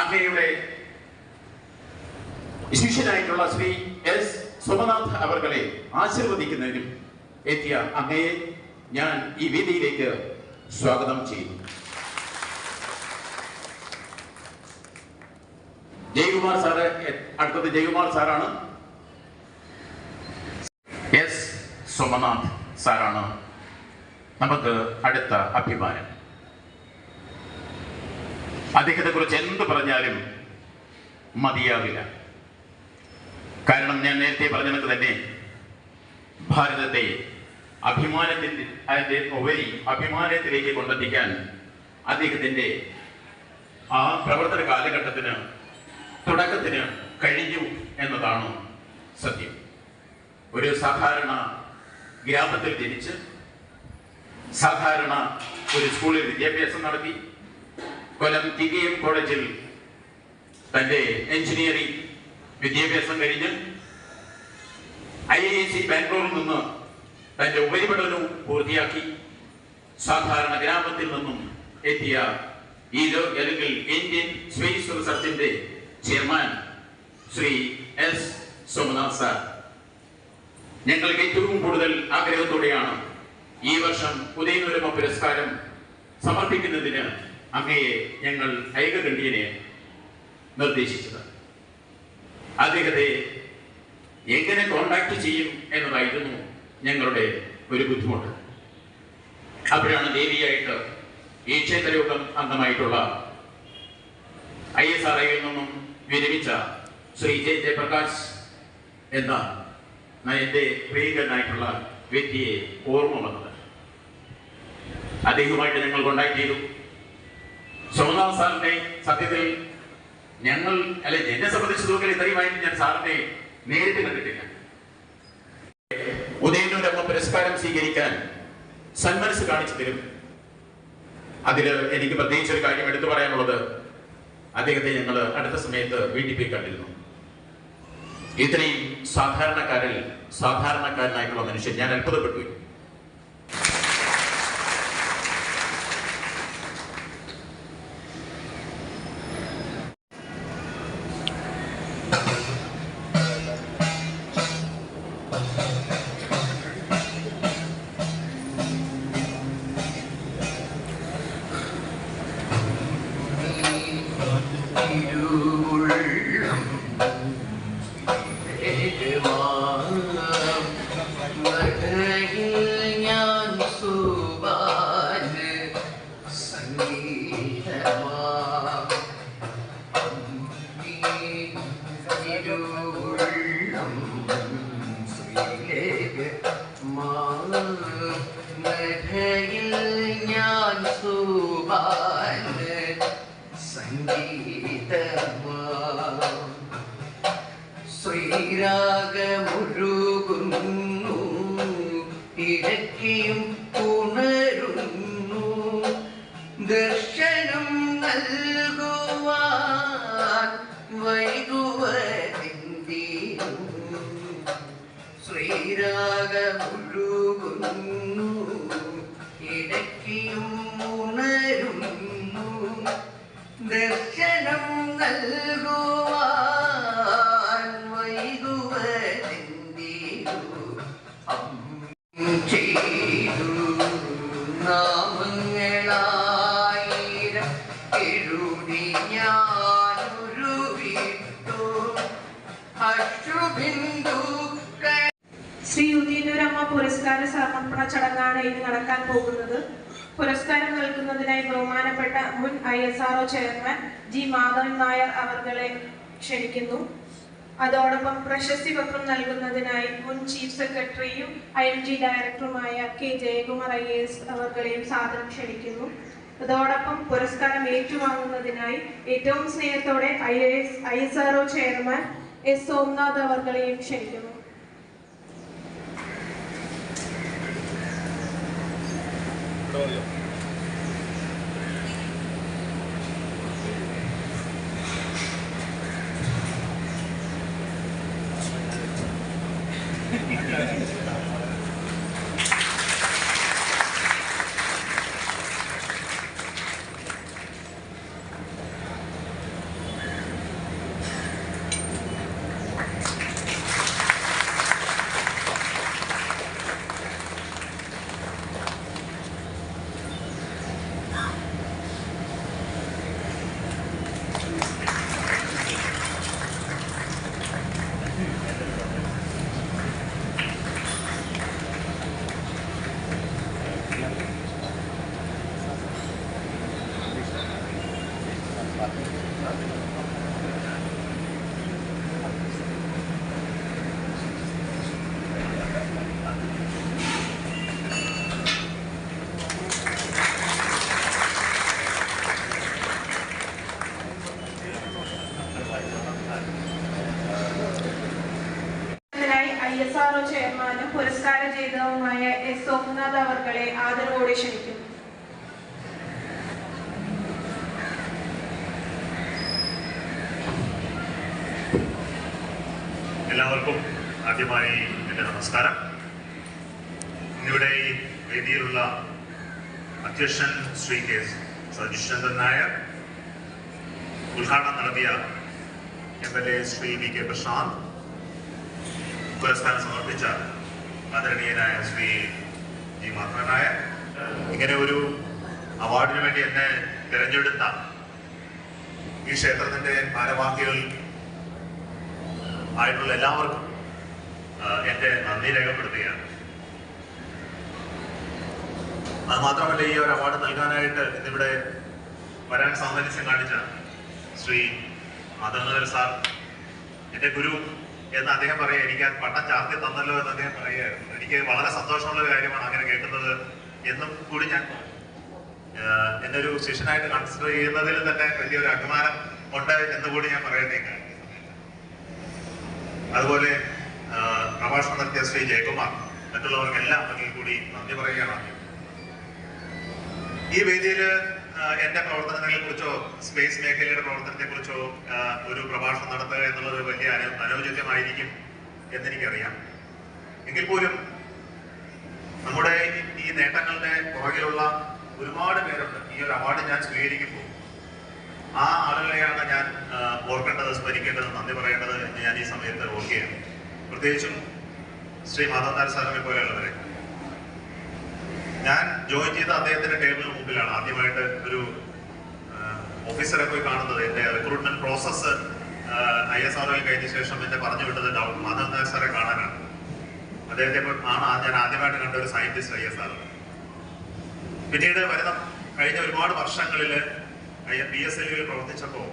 അങ്ങയുടെ ശിഷ്യനായിട്ടുള്ള ശ്രീ എസ്. സോമനാഥ് അവർകളെ ആശീർവദിക്കുന്നതിനും എത്തിയ അങ്ങയെ ഞാൻ ഈ വേദിയിലേക്ക് സ്വാഗതം ചെയ്യുന്നു. ജയകുമാർ സാറ് അടുത്തത് ജയകുമാർ സാറാണ്. എസ്. സോമനാഥ് സാറാണ്. നമുക്ക് അടുത്ത അഭിമാനം. അദ്ദേഹത്തെ കുറിച്ച് എന്ത് പറഞ്ഞാലും മതിയാവില്ല. കാരണം ഞാൻ നേരത്തെ പറഞ്ഞത് തന്നെ ഭാരതത്തെ അഭിമാനത്തിന്റെ അതിന്റെ ഉപരി അഭിമാനത്തിലേക്ക് കൊണ്ടെത്തിക്കാൻ അദ്ദേഹത്തിന്റെ ആ പ്രവർത്തന കാലഘട്ടത്തിന് തുടക്കത്തിന് കഴിഞ്ഞു എന്നതാണ് സത്യം. ഒരു സാധാരണ ഗ്രാമത്തിൽ ജനിച്ച് സാധാരണ ഒരു സ്കൂളിൽ വിദ്യാഭ്യാസം നടത്തി കൊല്ലം ടി വി എം കോളേജിൽ തന്റെ എഞ്ചിനീയറിംഗ് വിദ്യാഭ്യാസം കഴിഞ്ഞ് ഐ ഐ സി ബാംഗ്ലൂരിൽ നിന്ന് തന്റെ ഉപരിപഠനവും പൂർത്തിയാക്കി സാധാരണ ഗ്രാമത്തിൽ നിന്നും എത്തിയ ഈ അല്ലെങ്കിൽ Indian space റിസർച്ചിന്റെ chairman Shri S Somanath sir. ഞങ്ങൾക്ക് ഏറ്റവും കൂടുതൽ ആഗ്രഹത്തോടെയാണ് ഈ വർഷം ഉദയനൂരമ പുരസ്കാരം സമർപ്പിക്കുന്നതിന് അങ്ങയെ ഞങ്ങൾ ഐകകണ്ഠ്യനെ നിർദ്ദേശിച്ചത് അദ്ദേഹത്തെ എങ്ങനെ കോണ്ടാക്ട് ചെയ്യും എന്നതായിരുന്നു ഞങ്ങളുടെ ഒരു ബുദ്ധിമുട്ട്. അപ്പോഴാണ് ദേവിയായിട്ട് ഈ ക്ഷേത്രയോഗം അംഗമായിട്ടുള്ള ഐ എസ് ആർ ഐയിൽ നിന്നും വിരമിച്ച ശ്രീ ജെ ജയപ്രകാശ് എന്ന എന്റെ പ്രിയങ്കരനായിട്ടുള്ള വ്യക്തിയെ ഓർമ്മ വന്നത്. അദ്ദേഹവുമായിട്ട് ഞങ്ങൾ കോണ്ടാക്ട് ചെയ്തു. സോമനാഥ് സാറിന്റെ സത്യത്തിൽ ഞങ്ങൾ അല്ലെ എന്നെ സംബന്ധിച്ച് നോക്കിയാൽ ഇത്രയുമായിട്ട് ഞാൻ സാറിനെ നേരിട്ട് കണ്ടിട്ടില്ല. ഉദയനൂരമ്മ പുരസ്കാരം സ്വീകരിക്കാൻ സന്മനസ് കാണിച്ചു തരും. അതിൽ എനിക്ക് പ്രത്യേകിച്ച് ഒരു കാര്യം എടുത്തു പറയാനുള്ളത് അദ്ദേഹത്തെ ഞങ്ങൾ അടുത്ത സമയത്ത് വീട്ടിൽ പോയി കണ്ടിരുന്നു. ഇത്രയും സാധാരണക്കാരിൽ സാധാരണക്കാരനായിട്ടുള്ള മനുഷ്യൻ ഞാൻ അത്ഭുതപ്പെട്ടു. പോയി. ഞാൻ ശ്രീരാഗമൊഴുകുന്നു ഇടയ്ക്കും ഉണരുന്നു. ദർശനം നൽകുവാൻ വൈകുവതിന്തിയും ശ്രീരാഗമൊഴുകുന്നു പോകുന്നത്. പുരസ്കാരം നൽകുന്നതിനായി ബഹുമാനപ്പെട്ട മുൻ I S R O chairman G Madhavan Nair അവർകളെ ക്ഷണിക്കുന്നു. അതോടൊപ്പം പ്രശസ്തി പത്രം നൽകുന്നതിനായി മുൻ ചീഫ് സെക്രട്ടറിയും ഐ എം ജി ഡയറക്ടറുമായ കെ ജയകുമാർ ഐ എസ് അവർകളെയും സാദരം ക്ഷണിക്കുന്നു. അതോടൊപ്പം പുരസ്കാരം ഏറ്റുവാങ്ങുന്നതിനായി ഏറ്റവും സ്നേഹത്തോടെ I S I S R O chairman S Somnath അവർകളെയും ക്ഷണിക്കുന്നു. Williams. ആദ്യമായി എന്റെ നമസ്കാരം. ഇന്നിവിടെ ഈ വേദിയിലുള്ള അധ്യക്ഷൻ ശ്രീ കെ സതീഷ്ചന്ദ്രൻ നായർ ഉദ്ഘാടനം നടത്തിയ M L A Shri V K Prashanth പുരസ്കാരം സമർപ്പിച്ച ആദരണീയനായ ശ്രീ ജി മാധവൻ നായർ. ഇങ്ങനെ ഒരു അവാർഡിന് വേണ്ടി എന്നെ തിരഞ്ഞെടുത്ത ഈ ക്ഷേത്രത്തിന്റെ ഭാരവാഹികൾ ആയിട്ടുള്ള എല്ലാവർക്കും എന്റെ നന്ദി രേഖപ്പെടുത്തുകയാണ്. അത് മാത്രമല്ല ഈ ഒരു അവാർഡ് നൽകാനായിട്ട് ഇന്നിവിടെ വരാൻ സാമരസ്യം കാണിച്ച ശ്രീ മദനഗർ സാർ എന്റെ ഗുരു എന്ന് അദ്ദേഹം പറയുക എനിക്ക് പട്ടം ചാർത്തി തന്നല്ലോ എന്ന് അദ്ദേഹം പറയുകയായിരുന്നു. എനിക്ക് വളരെ സന്തോഷമുള്ള കാര്യമാണ് അങ്ങനെ കേൾക്കുന്നത് എന്നും കൂടി ഞാൻ എന്നൊരു ശിഷ്യനായിട്ട് കൺസിഡർ ചെയ്യുന്നതിൽ തന്നെ വലിയൊരു അഭിമാനം ഉണ്ട് എന്ന് കൂടി ഞാൻ പറയട്ടെ അതുപോലെ പ്രഭാഷണം നടത്തിയ ശ്രീ ജയകുമാർ മറ്റുള്ളവർക്കെല്ലാം അതിൽ കൂടി നന്ദി പറയുകയാണ്. ഈ വേദിയിൽ എന്റെ പ്രവർത്തനങ്ങളെ കുറിച്ചോ സ്പേസ് മേഖലയുടെ പ്രവർത്തനത്തെ കുറിച്ചോ ഒരു പ്രഭാഷണം നടത്തുക എന്നുള്ളത് വലിയ അന- അനൗചിത്യമായിരിക്കും എന്നെനിക്കറിയാം. എങ്കിൽ പോലും നമ്മുടെ ഈ- നേട്ടങ്ങളുടെ പുറകിലുള്ള ഒരുപാട് പേരുണ്ട്. ഈ ഒരു അവാർഡ് ഞാൻ സ്വീകരിക്കുമ്പോൾ ആ ആളുകളെയാണ് ഞാൻ ഓർക്കേണ്ടത് സ്മരിക്കേണ്ടത് നന്ദി പറയേണ്ടത് ഞാൻ ഈ സമയത്ത് ഓർക്കുകയാണ്. പ്രത്യേകിച്ചും ശ്രീ മാധവനാർ സാറിനെ പോലെയുള്ളവരെ. ഞാൻ ജോയിൻ ചെയ്ത അദ്ദേഹത്തിന്റെ ടേബിളിന് മുമ്പിലാണ് ആദ്യമായിട്ട് ഒരു ഓഫീസറെ പോയി കാണുന്നത്. എന്റെ റിക്രൂട്ട്മെന്റ് പ്രോസസ് ഐ എസ് ആർഒയിൽ കഴിഞ്ഞ ശേഷം എന്നെ പറഞ്ഞു വിട്ടത് ഡോക്ടർ നായർ സാറെ കാണാനാണ്. അദ്ദേഹത്തെ ആണ് ഞാൻ ആദ്യമായിട്ട് കണ്ട ഒരു സയന്റിസ്റ്റ് ഐ എസ് ആർ പിന്നീട് വരുന്ന കഴിഞ്ഞ ഒരുപാട് വർഷങ്ങളിൽ ബി എസ് എൽ പ്രവർത്തിച്ചപ്പോൾ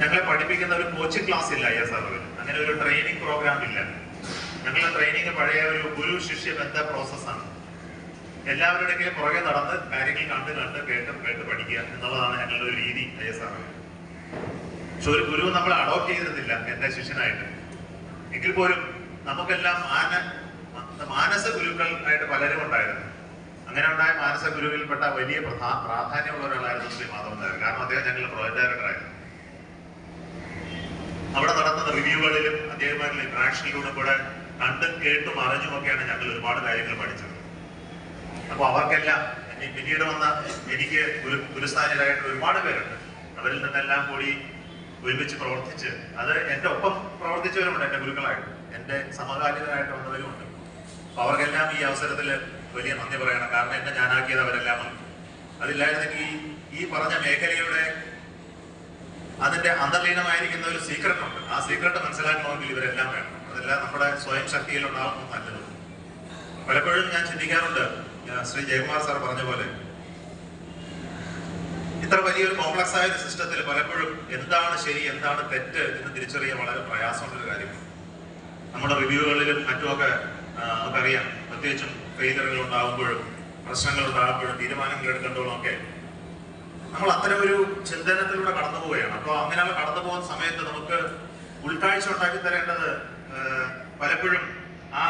ഞങ്ങളെ പഠിപ്പിക്കുന്ന ഒരു കോച്ചിങ് ക്ലാസ് ഇല്ല ഐ എസ് അങ്ങനെ ഒരു ട്രെയിനിങ് പ്രോഗ്രാം ഇല്ല. ഞങ്ങളുടെ ട്രെയിനിങ് പഴയ ഒരു ഗുരു ശിഷ്യ ബന്ധ പ്രോസസ്സാണ് എല്ലാവരുടെയും പുറകെ നടന്ന് കാര്യങ്ങൾ കണ്ട് കണ്ട് കേട്ട് കേട്ട് പഠിക്കുക എന്നുള്ളതാണ് ഞങ്ങളുടെ ഒരു രീതി ഐ എസ് പക്ഷെ ഒരു ഗുരു നമ്മൾ അഡോപ്റ്റ് ചെയ്തിരുന്നില്ല എന്റെ ശിഷ്യനായിട്ട്. എങ്കിൽ പോലും നമുക്കെല്ലാം മാന മാനസ ഗുരുക്കൾ ആയിട്ട് പലരും ഉണ്ടായിരുന്നു. അങ്ങനെ ഉണ്ടായ മാനസ ഗുരുവിൽപ്പെട്ട വലിയ പ്രധാ പ്രാധാന്യമുള്ള ഒരാളായിരുന്നു ശ്രീ മാധവൻ നായർ. കാരണം അദ്ദേഹം ഞങ്ങളുടെ പ്രോജക്ട് ഡയറക്ടറായിരുന്നു റിവ്യൂകളിലും അദ്ദേഹമായിട്ടുള്ള ഇന്ററാക്ഷനിലൂടെ കൂടെ കണ്ടും കേട്ടും അറിഞ്ഞുമൊക്കെയാണ് ഞങ്ങൾ ഒരുപാട് കാര്യങ്ങൾ പഠിച്ചത്. അപ്പോൾ അവർക്കെല്ലാം പിന്നീട് വന്ന എനിക്ക് ഒരു ഒരുപാട് പേരുണ്ട്. അവരിൽ നിന്നെല്ലാം കൂടി ഒരുമിച്ച് പ്രവർത്തിച്ച് അത് എന്റെ ഒപ്പം പ്രവർത്തിച്ചവരുമുണ്ട് എന്റെ ഗുരുക്കളായിട്ട്. എന്റെ സമകാലികരായിട്ട് വന്നവരുമുണ്ട് അപ്പൊ അവർക്കെല്ലാം ഈ അവസരത്തിൽ വലിയ നന്ദി പറയണം. കാരണം എന്നെ ഞാനാക്കിയത് അവരെല്ലാമാണ് അതില്ലായിരുന്നെങ്കിൽ ഈ പറഞ്ഞ മേഖലയുടെ അതിന്റെ അന്തർലീനമായിരിക്കുന്ന ഒരു സീക്രട്ട് ഉണ്ട്. ആ സീക്രട്ട് മനസ്സിലാക്കണമെങ്കിൽ ഇവരെല്ലാം വേണം. അതെല്ലാം നമ്മുടെ സ്വയം ശക്തിയിൽ ഉണ്ടാകുമ്പോൾ നല്ലത്. പലപ്പോഴും ഞാൻ ചിന്തിക്കാറുണ്ട് ശ്രീ ജയകുമാർ സാർ പറഞ്ഞ പോലെ. ഇത്ര വലിയൊരു കോംപ്ലക്സ് ആയ ഒരു സിസ്റ്റത്തിൽ പലപ്പോഴും എന്താണ് ശരി എന്താണ് തെറ്റ് എന്ന് തിരിച്ചറിയാൻ വളരെ പ്രയാസമുള്ളൊരു കാര്യമാണ്. നമ്മുടെ റിവ്യൂകളിലും മറ്റുമൊക്കെ നമുക്കറിയാം. പ്രത്യേകിച്ചും ഫെയിലറുകൾ ഉണ്ടാകുമ്പോഴും പ്രശ്നങ്ങൾ ഉണ്ടാകുമ്പോഴും തീരുമാനങ്ങൾ എടുക്കേണ്ടതും ഒക്കെ നമ്മൾ അത്തരം ഒരു ചിന്തനത്തിലൂടെ കടന്നു പോവുകയാണ്. അപ്പോൾ അങ്ങനെ കടന്നു പോകുന്ന സമയത്ത് നമുക്ക് ഉൾക്കാഴ്ച ഉണ്ടാക്കി തരേണ്ടത് പലപ്പോഴും ആ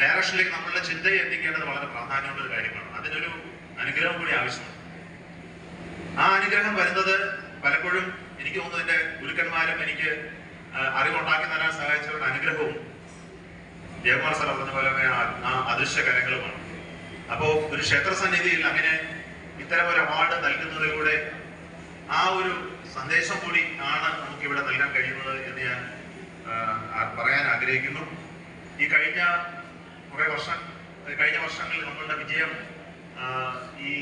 ഡയറക്ഷനിലേക്ക് നമ്മളുടെ ചിന്തയെ എത്തിക്കേണ്ടത് വളരെ പ്രാധാന്യമുള്ള ഒരു കാര്യമാണ്. അതിനൊരു അനുഗ്രഹം കൂടി ആവശ്യമാണ്. ആ അനുഗ്രഹം വരുന്നത് പലപ്പോഴും എനിക്ക് തോന്നുന്നു എന്റെ ഗുരുക്കന്മാരും എനിക്ക് അറിവുണ്ടാക്കി തരാൻ സഹായിച്ചവരുടെ അനുഗ്രഹവും ജയകുമാർ സാർ പറഞ്ഞ പോലെ ആ- അദൃശ്യ കരങ്ങളുമാണ്. അപ്പോ ഒരു ക്ഷേത്ര സന്നിധിയിൽ അങ്ങനെ ഇത്തരം ഒരു അവാർഡ് നൽകുന്നതിലൂടെ ആ ഒരു സന്ദേശം കൂടി ആണ് നമുക്ക് ഇവിടെ നൽകാൻ കഴിയുന്നത് എന്ന് ഞാൻ പറയാൻ ആഗ്രഹിക്കുന്നു. ഈ കഴിഞ്ഞ കുറെ വർഷം കഴിഞ്ഞ വർഷങ്ങളിൽ നമ്മളുടെ വിജയം ഈ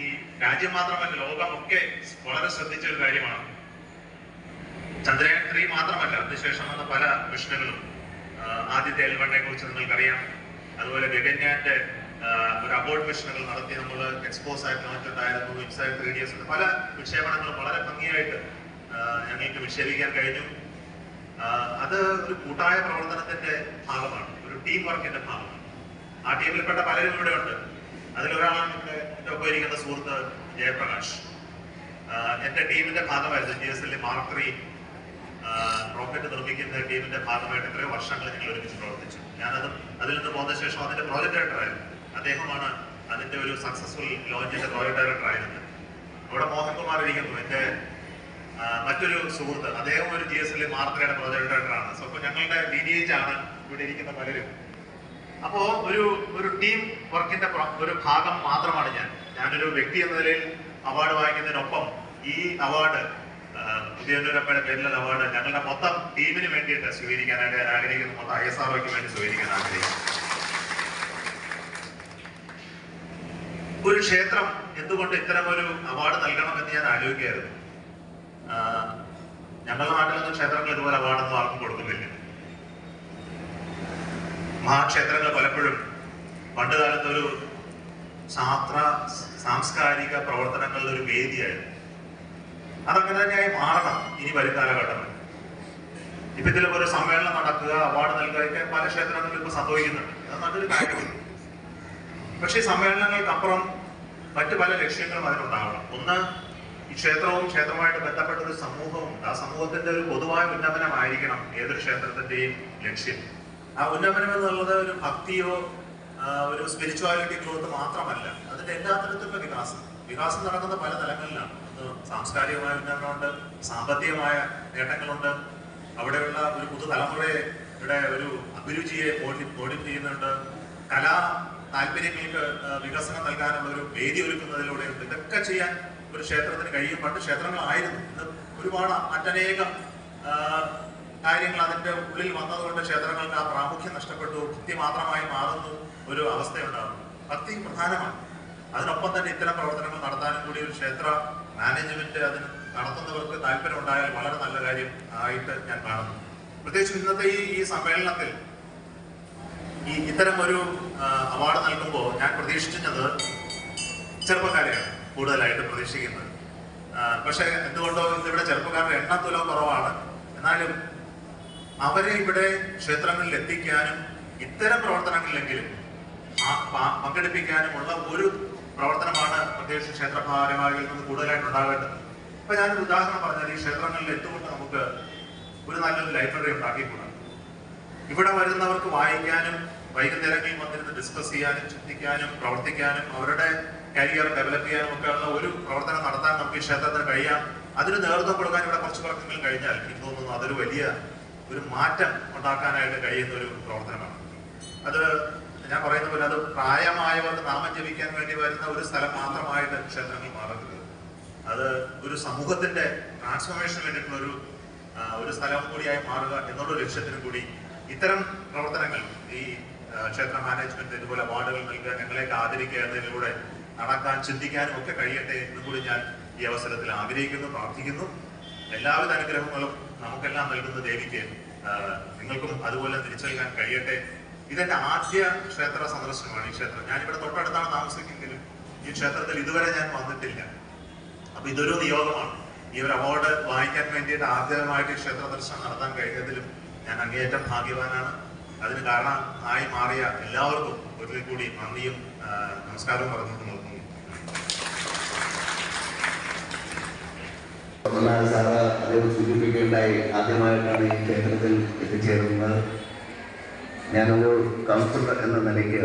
രാജ്യം മാത്രമല്ല ലോകമൊക്കെ വളരെ ശ്രദ്ധിച്ച ഒരു കാര്യമാണ്. ചന്ദ്രയാൻ ത്രീ മാത്രമല്ല അതിനുശേഷം വന്ന പല മിഷനുകളും. ആദ്യത്തെ എൽവണ്ണെ കുറിച്ച് നിങ്ങൾക്കറിയാം. അതുപോലെ ഗഗൻയാന്റെ ഒരു അബോർഡ് മിഷനുകൾ നടത്തി നമ്മൾ എക്സ്പോസ് ആയിട്ട് നോക്കിയിട്ടുണ്ടായിരുന്നു ഇൻസൈഡ് ത്രീ ഡി എസ് പല വിക്ഷേപണങ്ങളും വളരെ ഭംഗിയായിട്ട് ഞങ്ങൾക്ക് വിക്ഷേപിക്കാൻ കഴിഞ്ഞു. അത് ഒരു കൂട്ടായ പ്രവർത്തനത്തിന്റെ ഭാഗമാണ് ഒരു ടീം വർക്കിന്റെ ഭാഗമാണ്. ആ ടീമിൽപ്പെട്ട പലരും ഇവിടെ ഉണ്ട്. അതിലൊരാളാണ് ഇവിടെ ഒപ്പം ഇരിക്കുന്ന സുഹൃത്ത് ജയപ്രകാശ്. എന്റെ ടീമിന്റെ ഭാഗമായിരുന്നു G S L mark rocket നിർമ്മിക്കുന്ന ടീമിന്റെ ഭാഗമായിട്ട് എത്രയോ വർഷങ്ങൾ ഞങ്ങൾ ഒരുമിച്ച് പ്രവർത്തിച്ചു. ഞാനത് അതിൽ നിന്ന് പോകുന്ന ശേഷം അതിന്റെ പ്രോജക്ട് ഡയറക്ടറായിരുന്നു അദ്ദേഹമാണ് അതിന്റെ ഒരു സക്സസ്ഫുൾ ലോഞ്ചിന്റെ പ്രോജക്ട് ഡയറക്ടർ ആയിരുന്നത് അവിടെ മോഹൻകുമാർ ഇരിക്കുന്നു എന്റെ മറ്റൊരു സുഹൃത്ത്. അദ്ദേഹം ഒരു ജി എസ് എൽ മാർത്തയുടെ പ്രോജക്ട് ഡയറക്ടറാണ് സോ അപ്പൊ ഞങ്ങളുടെ ലീനിയേജ് ആണ് ഇവിടെ ഇരിക്കുന്ന പലരും. അപ്പോ ഒരു ഒരു ടീം വർക്കിന്റെ ഒരു ഭാഗം മാത്രമാണ് ഞാൻ. ഞാനൊരു വ്യക്തി എന്ന നിലയിൽ അവാർഡ് വാങ്ങിക്കുന്നതിനൊപ്പം ഈ അവാർഡ് ഉദയനൂരപ്പയുടെ പേരിലുള്ള അവാർഡ് ഞങ്ങളുടെ മൊത്തം ടീമിന് വേണ്ടിയിട്ട് സ്വീകരിക്കാനായിട്ട് ആഗ്രഹിക്കുന്നു. മൊത്തം ഐ എസ് ആർഒക്ക് വേണ്ടി സ്വീകരിക്കാൻ ആഗ്രഹിക്കുന്നു. ഒരു ക്ഷേത്രം എന്തുകൊണ്ട് ഇത്തരം ഒരു അവാർഡ് നൽകണമെന്ന് ഞാൻ ആലോചിക്കുകയായിരുന്നു. ഞങ്ങളുടെ നാട്ടിലൊന്നും ക്ഷേത്രങ്ങൾ ഇതുപോലെ അവാർഡൊന്നും ആർക്കും കൊടുക്കുന്നില്ല. മഹാക്ഷേത്രങ്ങൾ പലപ്പോഴും പണ്ട് കാലത്ത് ഒരു ശാസ്ത്ര സാംസ്കാരിക പ്രവർത്തനങ്ങളുടെ ഒരു വേദിയായിരുന്നു. അതങ്ങനെ തന്നെയായി മാറണം ഇനി വരും കാലഘട്ടം ഇപ്പൊ ഇതിലും ഒരു സമ്മേളനം നടക്കുക അവാർഡ് നൽകുക ഒക്കെ പല ക്ഷേത്രങ്ങളിലും ഇപ്പൊ സംഭവിക്കുന്നുണ്ട്. അത് നല്ലൊരു കാര്യമാണ്. പക്ഷേ സമ്മേളനങ്ങൾക്കപ്പുറം മറ്റു പല ലക്ഷ്യങ്ങളും അതിനുണ്ടാവണം ഒന്ന് ഈ ക്ഷേത്രവും ക്ഷേത്രവുമായിട്ട് ബന്ധപ്പെട്ട ഒരു സമൂഹവും. ആ സമൂഹത്തിന്റെ ഒരു പൊതുവായ ഉന്നമനമായിരിക്കണം ഏതൊരു ക്ഷേത്രത്തിന്റെയും ലക്ഷ്യം. ആ ഉന്നമനം എന്നുള്ളത് ഒരു ഭക്തിയോ ഒരു സ്പിരിച്വാലിറ്റി ഗ്രോത്ത് മാത്രമല്ല. അതിന്റെ എല്ലാ തരത്തിലുള്ള വികാസം. വികാസം നടക്കുന്ന പല തലങ്ങളിലാണ്. സാംസ്കാരികമായ ഉന്നമനമുണ്ട് സാമ്പത്തികമായ നേട്ടങ്ങളുണ്ട്. അവിടെയുള്ള ഒരു പുതുതലമുറയുടെ ഒരു അഭിരുചിയെ മോഡി- മോഡിഫൈ ചെയ്യുന്നുണ്ട്. കലാ താല്പര്യങ്ങൾക്ക് വികസനം നൽകാനുള്ള ഒരു വേദി ഒരുക്കുന്നതിലൂടെ ഇതൊക്കെ ചെയ്യാൻ ഒരു ക്ഷേത്രത്തിന് കഴിയും. പണ്ട് ക്ഷേത്രങ്ങളായിരുന്നു. ഇന്ന് ഒരുപാട് മറ്റനേകം കാര്യങ്ങൾ അതിന്റെ ഉള്ളിൽ വന്നതുകൊണ്ട് ക്ഷേത്രങ്ങൾക്ക് ആ പ്രാമുഖ്യം നഷ്ടപ്പെട്ടു. ഭക്തി മാത്രമായി മാറുന്നു ഒരു അവസ്ഥയുണ്ടാകുന്നു. ഭക്തി പ്രധാനമാണ്. അതിനൊപ്പം തന്നെ ഇത്തരം പ്രവർത്തനങ്ങൾ നടത്താനും കൂടി ഒരു ക്ഷേത്ര മാനേജ്മെന്റ് അതിന് നടത്തുന്നവർക്ക് താല്പര്യം ഉണ്ടായാൽ വളരെ നല്ല കാര്യം ആയിട്ട് ഞാൻ കാണുന്നു. പ്രത്യേകിച്ച് ഇന്നത്തെ ഈ ഈ സമ്മേളനത്തിൽ ഈ ഇത്തരം ഒരു അവാർഡ് നൽകുമ്പോൾ ഞാൻ പ്രതീക്ഷിച്ചത് ചെറുപ്പക്കാരെയാണ് കൂടുതലായിട്ട് പ്രതീക്ഷിക്കുന്നത്. പക്ഷെ എന്തുകൊണ്ടോ ഇവിടെ ചെറുപ്പക്കാരുടെ എണ്ണം തുലം കുറവാണ്. എന്നാലും അവരെ ഇവിടെ ക്ഷേത്രങ്ങളിൽ എത്തിക്കാനും ഇത്തരം പ്രവർത്തനങ്ങളിലെങ്കിലും പങ്കെടുപ്പിക്കാനുമുള്ള ഒരു പ്രവർത്തനമാണ് പ്രത്യേകിച്ച് ക്ഷേത്രഭാരവാഹികളിൽ നിന്ന് കൂടുതലായിട്ട് ഉണ്ടാകേണ്ടത്. ഇപ്പൊ ഞാനൊരു ഉദാഹരണം പറഞ്ഞാൽ ഈ ക്ഷേത്രങ്ങളിൽ എത്തുകൊണ്ട് നമുക്ക് ഒരു നല്ലൊരു ലൈബ്രറി ഉണ്ടാക്കിക്കൂടാ? ഇവിടെ വരുന്നവർക്ക് വായിക്കാനും വൈകുന്നേരങ്ങളിൽ വന്നിരുന്ന് ഡിസ്കസ് ചെയ്യാനും ചിന്തിക്കാനും പ്രവർത്തിക്കാനും അവരുടെ കരിയർ ഡെവലപ്പ് ചെയ്യാനും ഒക്കെ ഉള്ള ഒരു പ്രവർത്തനം നടത്താൻ നമുക്ക് ഈ ക്ഷേത്രത്തിന് കഴിയാം. അതിന് നേതൃത്വം കൊടുക്കാൻ ഇവിടെ കുറച്ച് പേർക്കെങ്കിലും കഴിഞ്ഞാൽ എനിക്ക് തോന്നുന്നു അതൊരു വലിയ ഒരു മാറ്റം ഉണ്ടാക്കാനായിട്ട് കഴിയുന്ന ഒരു പ്രവർത്തനമാണ്. അത് ഞാൻ പറയുന്ന പോലെ അത് പ്രായമായവർക്ക് നാമം ജപിക്കാൻ വേണ്ടി വരുന്ന ഒരു സ്ഥലം മാത്രമായിട്ട് ക്ഷേത്രങ്ങൾ മാറരുത്. അത് ഒരു സമൂഹത്തിന്റെ ട്രാൻസ്ഫോർമേഷന് വേണ്ടിയിട്ടുള്ള ഒരു ഒരു സ്ഥലം കൂടിയായി മാറുക എന്നുള്ള ലക്ഷ്യത്തിനും കൂടി ഇത്തരം പ്രവർത്തനങ്ങൾ ഈ ക്ഷേത്ര മാനേജ്മെന്റ് ഇതുപോലെ അവാർഡുകൾ നൽകുക ഞങ്ങളെയൊക്കെ ആദരിക്കുക എന്നതിലൂടെ നടക്കാൻ ചിന്തിക്കാനും ഒക്കെ കഴിയട്ടെ എന്നും കൂടി ഞാൻ ഈ അവസരത്തിൽ ആഗ്രഹിക്കുന്നു പ്രാർത്ഥിക്കുന്നു. എല്ലാവിധ അനുഗ്രഹങ്ങളും നമുക്കെല്ലാം നൽകുന്ന ദേവിക്ക്. നിങ്ങൾക്കും അതുപോലെ തിരിച്ചറിയാൻ കഴിയട്ടെ. ഇതെന്റെ ആദ്യ ക്ഷേത്ര സന്ദർശനമാണ് ഈ ക്ഷേത്രം. ഞാനിവിടെ തൊട്ടടുത്താണ് താമസിക്കുമെങ്കിലും ഈ ക്ഷേത്രത്തിൽ ഇതുവരെ ഞാൻ വന്നിട്ടില്ല. അപ്പൊ ഇതൊരു നിയോഗമാണ്. ഈ ഒരു അവാർഡ് വാങ്ങിക്കാൻ വേണ്ടിയിട്ട് ആദ്യമായിട്ട് ക്ഷേത്ര ദർശനം നടത്താൻ കഴിഞ്ഞതിലും ഞാൻ അങ്ങേയറ്റം ഭാഗ്യവാനാണ്. അതിന് കാരണം ആയി മാറിയ എല്ലാവർക്കും ഒരിക്കൽ കൂടി നന്ദിയും നമസ്കാരവും നിർത്തുന്നു. എന്നാൽ സാറ് അദ്ദേഹം സൂചിപ്പിക്കുകയുണ്ടായി. ആദ്യമായിട്ടാണ് ഈ ക്ഷേത്രത്തിൽ എത്തിച്ചേരുന്നത്. ഞാനൊരു കൗൺസിലർ എന്ന നിലയ്ക്ക്